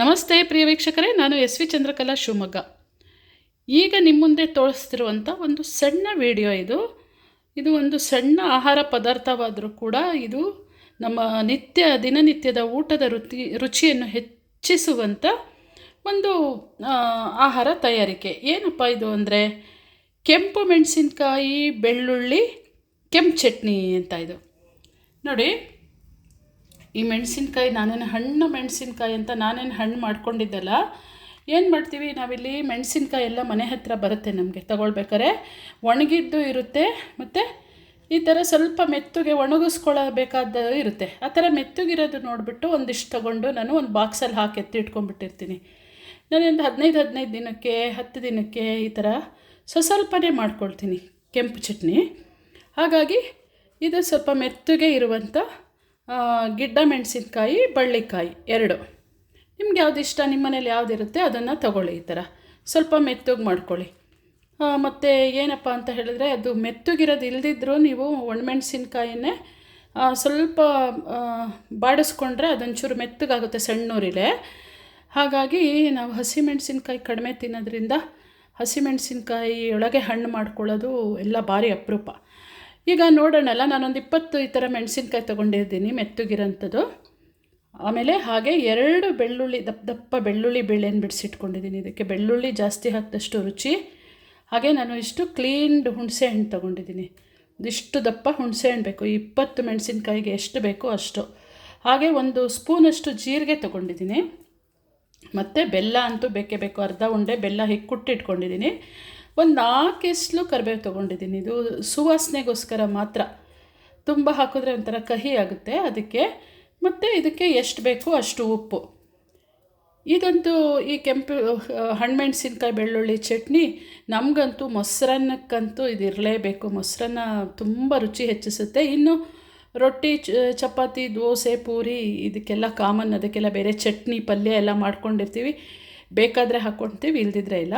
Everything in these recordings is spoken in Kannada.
ನಮಸ್ತೆ ಪ್ರಿಯ ವೀಕ್ಷಕರೇ, ನಾನು ಎಸ್ ವಿ ಚಂದ್ರಕಲಾ ಶಿವಮೊಗ್ಗ. ಈಗ ನಿಮ್ಮ ಮುಂದೆ ತೋರಿಸ್ತಿರುವಂಥ ಒಂದು ಸಣ್ಣ ವಿಡಿಯೋ ಇದು. ಇದು ಒಂದು ಸಣ್ಣ ಆಹಾರ ಪದಾರ್ಥವಾದರೂ ಕೂಡ ಇದು ನಮ್ಮ ನಿತ್ಯ, ದಿನನಿತ್ಯದ ಊಟದ ರುಚಿ, ರುಚಿಯನ್ನು ಹೆಚ್ಚಿಸುವಂಥ ಒಂದು ಆಹಾರ ತಯಾರಿಕೆ. ಏನಪ್ಪ ಇದು ಅಂದರೆ, ಕೆಂಪು ಮೆಣಸಿನಕಾಯಿ, ಬೆಳ್ಳುಳ್ಳಿ, ಕೆಂಪು ಚಟ್ನಿ ಅಂತ ಇದು. ನೋಡಿ ಈ ಮೆಣಸಿನ್ಕಾಯಿ ನಾನೇನು ಹಣ್ಣು ಮೆಣಸಿನ್ಕಾಯಿ ಅಂತ ನಾನೇನು ಹಣ್ಣು ಮಾಡ್ಕೊಂಡಿದ್ದಲ್ಲ, ಏನು ಮಾಡ್ತೀವಿ? ನಾವಿಲ್ಲಿ ಮೆಣಸಿನ್ಕಾಯಿ ಎಲ್ಲ ಮನೆ ಹತ್ತಿರ ಬರುತ್ತೆ ನಮಗೆ ತಗೊಳ್ಬೇಕಾರೆ ಒಣಗಿದ್ದು ಇರುತ್ತೆ, ಮತ್ತು ಈ ಥರ ಸ್ವಲ್ಪ ಮೆತ್ತಗೆ ಒಣಗಿಸ್ಕೊಳ್ಳಬೇಕಾದ ಇರುತ್ತೆ. ಆ ಥರ ಮೆತ್ತಗಿರೋದು ನೋಡಿಬಿಟ್ಟು ಒಂದಿಷ್ಟು ತಗೊಂಡು ನಾನು ಒಂದು ಬಾಕ್ಸಲ್ಲಿ ಹಾಕಿ ಎತ್ತಿ ಇಟ್ಕೊಂಡ್ಬಿಟ್ಟಿರ್ತೀನಿ. ನಾನೊಂದು ಹದಿನೈದು ಹದಿನೈದು ದಿನಕ್ಕೆ, ಹತ್ತು ದಿನಕ್ಕೆ ಈ ಥರ ಸ್ವಸ್ವಲ್ಪನೇ ಮಾಡ್ಕೊಳ್ತೀನಿ ಕೆಂಪು ಚಟ್ನಿ. ಹಾಗಾಗಿ ಇದು ಸ್ವಲ್ಪ ಮೆತ್ತಗೆ ಇರುವಂಥ ಗಿಡ್ಡ, ಮೆಣಸಿನ್ಕಾಯಿ, ಬಳ್ಳಿಕಾಯಿ ಎರಡು. ನಿಮ್ಗೆ ಯಾವ್ದು ಇಷ್ಟ? ನಿಮ್ಮ ಮನೇಲಿ ಯಾವುದಿರುತ್ತೆ ಅದನ್ನು ತಗೊಳ್ಳಿ ಈ ಥರ. ಸ್ವಲ್ಪ ಮೆತ್ತಗೆ ಮಾಡ್ಕೊಳ್ಳಿ. ಮತ್ತು ಏನಪ್ಪ ಅಂತ ಹೇಳಿದ್ರೆ ಅದು ಮೆತ್ತಗಿರೋದು ಇಲ್ದಿದ್ರೂ ನೀವು ಒಣಮೆಣಸಿನ್ಕಾಯಿನೇ ಸ್ವಲ್ಪ ಬಾಡಿಸ್ಕೊಂಡ್ರೆ ಅದೊಂಚೂರು ಮೆತ್ತಗಾಗುತ್ತೆ ಸಣ್ಣೂರಿಲೆ. ಹಾಗಾಗಿ ನಾವು ಹಸಿಮೆಣಸಿನ್ಕಾಯಿ ಕಡಿಮೆ ತಿನ್ನೋದ್ರಿಂದ ಹಸಿಮೆಣಸಿನ್ಕಾಯಿ ಒಳಗೆ ಹಣ್ಣು ಮಾಡ್ಕೊಳ್ಳೋದು ಎಲ್ಲ ಭಾರಿ ಅಪರೂಪ. ಈಗ ನೋಡೋಣಲ್ಲ, ನಾನೊಂದು ಇಪ್ಪತ್ತು ಈ ಥರ ಮೆಣಸಿನ್ಕಾಯಿ ತೊಗೊಂಡಿದ್ದೀನಿ, ಮೆತ್ತಗಿರೋಂಥದ್ದು. ಆಮೇಲೆ ಹಾಗೆ ಎರಡು ಬೆಳ್ಳುಳ್ಳಿ, ದಪ್ಪ ದಪ್ಪ ಬೆಳ್ಳುಳ್ಳಿ ಬೇಳೆನ ಬಿಡಿಸಿಟ್ಕೊಂಡಿದ್ದೀನಿ. ಇದಕ್ಕೆ ಬೆಳ್ಳುಳ್ಳಿ ಜಾಸ್ತಿ ಹಾಕಿದಷ್ಟು ರುಚಿ. ಹಾಗೆ ನಾನು ಇಷ್ಟು ಕ್ಲೀನ್ಡ್ ಹುಣಸೆ ಹಣ್ಣು ತೊಗೊಂಡಿದ್ದೀನಿ. ಇಷ್ಟು ದಪ್ಪ ಹುಣಸೆ ಹಣ್ಣು ಬೇಕು. ಇಪ್ಪತ್ತು ಮೆಣಸಿನ್ಕಾಯಿಗೆ ಎಷ್ಟು ಬೇಕೋ ಅಷ್ಟು. ಹಾಗೆ ಒಂದು ಸ್ಪೂನಷ್ಟು ಜೀರಿಗೆ ತೊಗೊಂಡಿದ್ದೀನಿ. ಮತ್ತು ಬೆಲ್ಲ ಅಂತೂ ಬೇಕೇ ಬೇಕು. ಅರ್ಧ ಉಂಡೆ ಬೆಲ್ಲ ಹಿಕ್ಕುಟ್ಟಿಟ್ಕೊಂಡಿದ್ದೀನಿ ಒಂದು ನಾಲ್ಕು ಎಸ್ಲು ಕರಿಬೇವು ತೊಗೊಂಡಿದ್ದೀನಿ. ಇದು ಸುವಾಸನೆಗೋಸ್ಕರ ಮಾತ್ರ. ತುಂಬ ಹಾಕಿದ್ರೆ ಒಂಥರ ಕಹಿ ಆಗುತ್ತೆ ಅದಕ್ಕೆ. ಮತ್ತು ಇದಕ್ಕೆ ಎಷ್ಟು ಬೇಕೋ ಅಷ್ಟು ಉಪ್ಪು. ಇದಂತೂ ಈ ಕೆಂಪು ಹಣ್ಣುಮೆಣ್ಸಿನ್ಕಾಯಿ ಬೆಳ್ಳುಳ್ಳಿ ಚಟ್ನಿ ನಮಗಂತೂ ಮೊಸರನ್ನಕ್ಕಂತೂ ಇದು ಇರಲೇಬೇಕು. ಮೊಸರನ್ನ ತುಂಬ ರುಚಿ ಹೆಚ್ಚಿಸುತ್ತೆ. ಇನ್ನು ರೊಟ್ಟಿ ಚಪಾತಿ, ದೋಸೆ, ಪೂರಿ ಇದಕ್ಕೆಲ್ಲ ಕಾಮನ್. ಅದಕ್ಕೆಲ್ಲ ಬೇರೆ ಚಟ್ನಿ ಪಲ್ಯ ಎಲ್ಲ ಮಾಡ್ಕೊಂಡಿರ್ತೀವಿ. ಬೇಕಾದರೆ ಹಾಕ್ಕೊಳ್ತೀವಿ ಇಲ್ದಿದ್ರೆ ಇಲ್ಲ.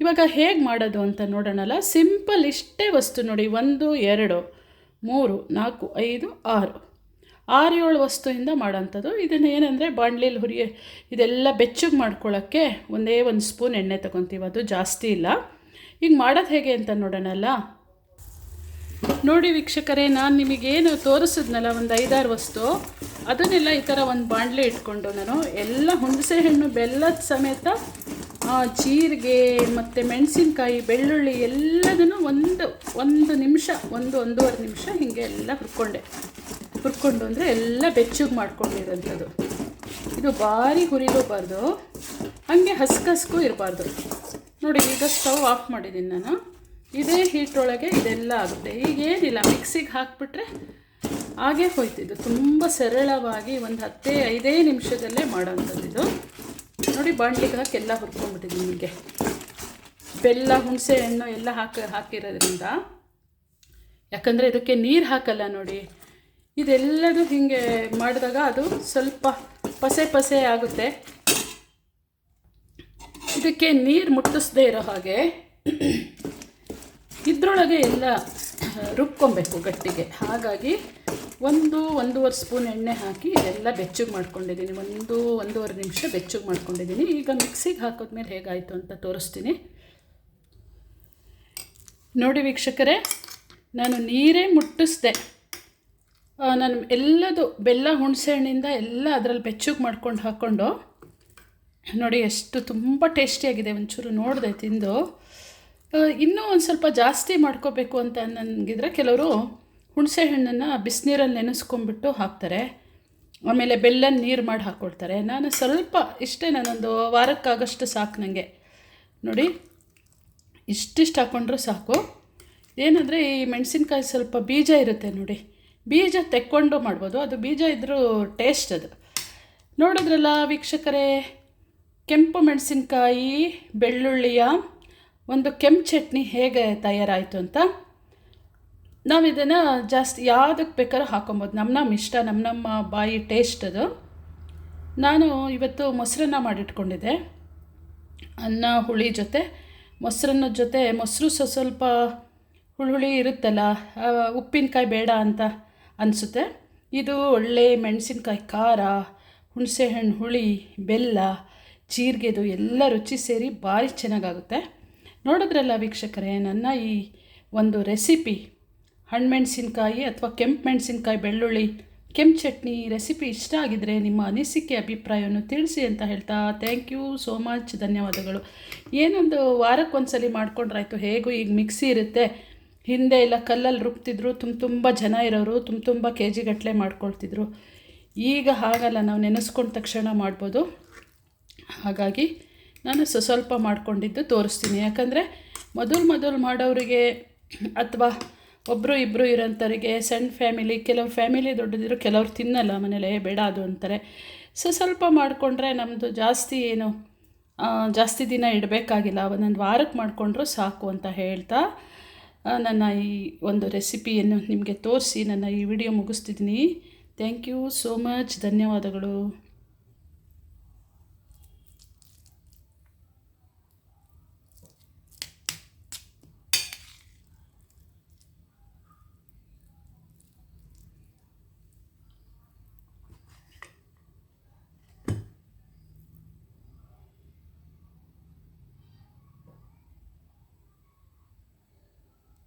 ಇವಾಗ ಹೇಗೆ ಮಾಡೋದು ಅಂತ ನೋಡೋಣಲ್ಲ. ಸಿಂಪಲ್ ಇಷ್ಟೇ ವಸ್ತು ನೋಡಿ, ಒಂದು, ಎರಡು, ಮೂರು, ನಾಲ್ಕು, ಐದು, ಆರು. ಆರು ಏಳು ವಸ್ತುವಿಂದ ಮಾಡೋಂಥದ್ದು. ಇದನ್ನು ಏನಂದರೆ, ಬಾಣಲಿಲಿ ಹುರಿಯ ಇದೆಲ್ಲ ಬೆಚ್ಚಗೆ ಮಾಡ್ಕೊಳ್ಳೋಕ್ಕೆ ಒಂದೇ ಒಂದು ಸ್ಪೂನ್ ಎಣ್ಣೆ ತೊಗೊತೀವಿ. ಅದು ಜಾಸ್ತಿ ಇಲ್ಲ. ಈಗ ಮಾಡೋದು ಹೇಗೆ ಅಂತ ನೋಡೋಣಲ್ಲ. ನೋಡಿ ವೀಕ್ಷಕರೇ, ನಾನು ನಿಮಗೇನು ತೋರಿಸಿದ್ನಲ್ಲ, ಒಂದು ಐದಾರು ವಸ್ತು. ಅದನ್ನೆಲ್ಲ ಈ ಥರ ಒಂದು ಬಾಣಲೆ ಇಟ್ಕೊಂಡು ನಾನು ಎಲ್ಲ ಹುಣಸೆ ಹಣ್ಣು ಬೆಲ್ಲದ ಸಮೇತ ಜೀರಿಗೆ, ಮತ್ತು ಮೆಣಸಿನ್ಕಾಯಿ, ಬೆಳ್ಳುಳ್ಳಿ ಎಲ್ಲದನ್ನು ಒಂದು ಒಂದು ನಿಮಿಷ, ಒಂದು ಒಂದೂವರೆ ನಿಮಿಷ ಹೀಗೆ ಎಲ್ಲ ಹುರ್ಕೊಂಡೆ. ಹುರ್ಕೊಂಡು ಅಂದರೆ ಎಲ್ಲ ಬೆಚ್ಚಗೆ ಮಾಡ್ಕೊಂಡಿರೋಂಥದ್ದು. ಇದು ಭಾರಿ ಹುರಿದೋಗಬಾರ್ದು. ಹಾಗೆ ಹಸ್ಕಸ್ಗೂ ಇರಬಾರ್ದು. ನೋಡಿ, ಈಗ ಸ್ಟವ್ ಆಫ್ ಮಾಡಿದ್ದೀನಿ ನಾನು. ಇದೇ ಹೀಟ್ರೊಳಗೆ ಇದೆಲ್ಲ ಆಗುತ್ತೆ. ಈಗೇನಿಲ್ಲ, ಮಿಕ್ಸಿಗೆ ಹಾಕ್ಬಿಟ್ರೆ ಹಾಗೇ ಹೋಯ್ತಿದ್ದು ತುಂಬ ಸರಳವಾಗಿ ಒಂದು ಹತ್ತೇ, ಐದೇ ನಿಮಿಷದಲ್ಲೇ ಮಾಡೋವಂಥದ್ದು ಇದು. ನೋಡಿ ಬಾಣ್ಲಿಗೆ ಹಾಕಿ ಎಲ್ಲ ಹುರ್ಕೊಂಡ್ಬಿಟ್ಟಿದ್ದೀನಿ ನಿಮಗೆ. ಬೆಲ್ಲ, ಹುಣಸೆ ಹಣ್ಣು ಎಲ್ಲ ಹಾಕಿ, ಹಾಕಿರೋದ್ರಿಂದ. ಯಾಕಂದರೆ ಇದಕ್ಕೆ ನೀರು ಹಾಕಲ್ಲ ನೋಡಿ. ಇದೆಲ್ಲದು ಹೀಗೆ ಮಾಡಿದಾಗ ಅದು ಸ್ವಲ್ಪ ಪಸೆ ಪಸೆ ಆಗುತ್ತೆ. ಇದಕ್ಕೆ ನೀರು ಮುಟ್ಟಿಸ್ದೆ ಇರೋ ಹಾಗೆ ಇದ್ರೊಳಗೆ ಎಲ್ಲ ರುಬ್ಕೊಬೇಕು ಗಟ್ಟಿಗೆ. ಹಾಗಾಗಿ ಒಂದು ಒಂದೂವರೆ ಸ್ಪೂನ್ ಎಣ್ಣೆ ಹಾಕಿ ಇದೆಲ್ಲ ಬೆಚ್ಚಗೆ ಮಾಡ್ಕೊಂಡಿದ್ದೀನಿ. ಒಂದು ಒಂದೂವರೆ ನಿಮಿಷ ಬೆಚ್ಚಗೆ ಮಾಡ್ಕೊಂಡಿದ್ದೀನಿ. ಈಗ ಮಿಕ್ಸಿಗೆ ಹಾಕಿದ್ಮೇಲೆ ಹೇಗಾಯಿತು ಅಂತ ತೋರಿಸ್ತೀನಿ. ನೋಡಿ ವೀಕ್ಷಕರೇ, ನಾನು ನೀರೇ ಮುಟ್ಟಿಸ್ದೆ. ನಾನು ಎಲ್ಲದು ಬೆಲ್ಲ ಹುಣಸೆ ಹಣ್ಣಿಂದ ಎಲ್ಲ ಅದರಲ್ಲಿ ಬೆಚ್ಚಗೆ ಮಾಡ್ಕೊಂಡು ಹಾಕ್ಕೊಂಡು ನೋಡಿ ಎಷ್ಟು ತುಂಬ ಟೇಸ್ಟಿಯಾಗಿದೆ ಒಂಚೂರು ನೋಡಿದೆ ತಿಂದು. ಇನ್ನೂ ಒಂದು ಸ್ವಲ್ಪ ಜಾಸ್ತಿ ಮಾಡ್ಕೋಬೇಕು ಅಂತ ನನಗಿದ್ರೆ ಕೆಲವರು ಹುಣಸೆ ಹಣ್ಣನ್ನು ಬಿಸಿನೀರಲ್ಲಿ ನೆನೆಸ್ಕೊಂಡ್ಬಿಟ್ಟು ಹಾಕ್ತಾರೆ. ಆಮೇಲೆ ಬೆಲ್ಲ ನೀರು ಮಾಡಿ ಹಾಕ್ಕೊಳ್ತಾರೆ ನಾನು ಸ್ವಲ್ಪ, ಇಷ್ಟೇ ನಾನೊಂದು ವಾರಕ್ಕಾಗಷ್ಟು ಸಾಕು ನನಗೆ ನೋಡಿ, ಇಷ್ಟಿಷ್ಟು ಹಾಕ್ಕೊಂಡ್ರೂ ಸಾಕು. ಏನಂದರೆ, ಈ ಮೆಣಸಿನ್ಕಾಯಿ ಸ್ವಲ್ಪ ಬೀಜ ಇರುತ್ತೆ ನೋಡಿ. ಬೀಜ ತೆಕ್ಕೊಂಡು ಮಾಡ್ಬೋದು. ಅದು ಬೀಜ ಇದ್ದರೂ ಟೇಸ್ಟ್ ಅದು. ನೋಡಿದ್ರಲ್ಲ ವೀಕ್ಷಕರೇ, ಕೆಂಪು ಮೆಣಸಿನ್ಕಾಯಿ, ಬೆಳ್ಳುಳ್ಳಿಯ, ಒಂದು ಕೆಂಪು ಚಟ್ನಿ ಹೇಗೆ ತಯಾರಾಯಿತು ಅಂತ? ನಾವು ಇದನ್ನು ಜಾಸ್ತಿ ಯಾವುದಕ್ಕೆ ಬೇಕಾದ್ರೂ ಹಾಕೊಬೋದು. ನಮ್ಮ ನಮ್ಮ ಇಷ್ಟ ನಮ್ಮ ನಮ್ಮ ಬಾಯಿ ಟೇಸ್ಟ್ ಅದು. ನಾನು ಇವತ್ತು ಮೊಸರನ್ನ ಮಾಡಿಟ್ಕೊಂಡಿದ್ದೆ. ಅನ್ನ, ಹುಳಿ ಜೊತೆ. ಮೊಸರನ್ನ ಜೊತೆ ಮೊಸರು ಸ ಸ್ವಲ್ಪ ಹುಳಿ ಹುಳಿ ಇರುತ್ತಲ್ಲ ಉಪ್ಪಿನಕಾಯಿ ಬೇಡ ಅಂತ ಅನಿಸುತ್ತೆ. ಇದು ಒಳ್ಳೆ ಮೆಣಸಿನ್ಕಾಯಿ, ಖಾರ, ಹುಣಸೆಹಣ್ಣು, ಹುಳಿ, ಬೆಲ್ಲ, ಜೀರಿಗೆದು ಎಲ್ಲ ರುಚಿ ಸೇರಿ ಭಾರಿ ಚೆನ್ನಾಗಾಗುತ್ತೆ. ನೋಡಿದ್ರಲ್ಲ ವೀಕ್ಷಕರೇ, ನನ್ನ ಈ ಒಂದು ರೆಸಿಪಿ ಹಣ್ಣುಮೆಣಸಿನ್ಕಾಯಿ ಅಥವಾ ಕೆಂಪು ಮೆಣಸಿನ್ಕಾಯಿ ಬೆಳ್ಳುಳ್ಳಿ, ಕೆಂಪು ಚಟ್ನಿ ರೆಸಿಪಿ ಇಷ್ಟ ಆಗಿದ್ದರೆ ನಿಮ್ಮ ಅನಿಸಿಕೆ, ಅಭಿಪ್ರಾಯವನ್ನು ತಿಳಿಸಿ ಅಂತ ಹೇಳ್ತಾ ಥ್ಯಾಂಕ್ ಯು ಸೋ ಮಚ್ ಧನ್ಯವಾದಗಳು. ಏನೊಂದು ವಾರಕ್ಕೊಂದ್ಸಲಿ ಮಾಡ್ಕೊಂಡ್ರಾಯ್ತು. ಹೇಗೂ ಈಗ ಮಿಕ್ಸಿ ಇರುತ್ತೆ. ಹಿಂದೆ ಎಲ್ಲ ಕಲ್ಲಲ್ಲಿ ರುಬ್ತಿದ್ರು. ತುಂಬ ತುಂಬ ಜನ ಇರೋರು. ತುಂಬ ತುಂಬ ಕೆ ಜಿ ಗಟ್ಟಲೆ ಮಾಡ್ಕೊಳ್ತಿದ್ರು. ಈಗ ಹಾಗಲ್ಲ. ನಾವು ನೆನೆಸ್ಕೊಂಡ ತಕ್ಷಣ ಮಾಡ್ಬೋದು. ಹಾಗಾಗಿ ನಾನು ಸ್ವ ಸ್ವಲ್ಪ ಮಾಡ್ಕೊಂಡಿದ್ದು ತೋರಿಸ್ತೀನಿ. ಯಾಕಂದರೆ ಮೊದಲು ಮೊದಲು ಮಾಡೋರಿಗೆ ಅಥವಾ ಒಬ್ಬರು ಇಬ್ಬರು ಇರೋಂಥವ್ರಿಗೆ ಸಣ್ಣ ಫ್ಯಾಮಿಲಿ, ಕೆಲವು ಫ್ಯಾಮಿಲಿ ದೊಡ್ಡದಿದ್ರು ಕೆಲವ್ರು ತಿನ್ನಲ್ಲ ಮನೇಲಿ ಬೇಡ ಅದು ಅಂತಾರೆ. ಸೊ, ಸ್ವಲ್ಪ ಮಾಡಿಕೊಂಡ್ರೆ ನಮ್ಮದು ಜಾಸ್ತಿ ಏನು ಜಾಸ್ತಿ ದಿನ ಇಡಬೇಕಾಗಿಲ್ಲ. ಒಂದೊಂದು ವಾರಕ್ಕೆ ಮಾಡಿಕೊಂಡ್ರು ಸಾಕು ಅಂತ ಹೇಳ್ತಾ ನನ್ನ ಈ ಒಂದು ರೆಸಿಪಿಯನ್ನು ನಿಮಗೆ ತೋರಿಸಿ, ನನ್ನ ಈ video ಮುಗಿಸ್ತಿದ್ದೀನಿ. Thank you so much. ಧನ್ಯವಾದಗಳು.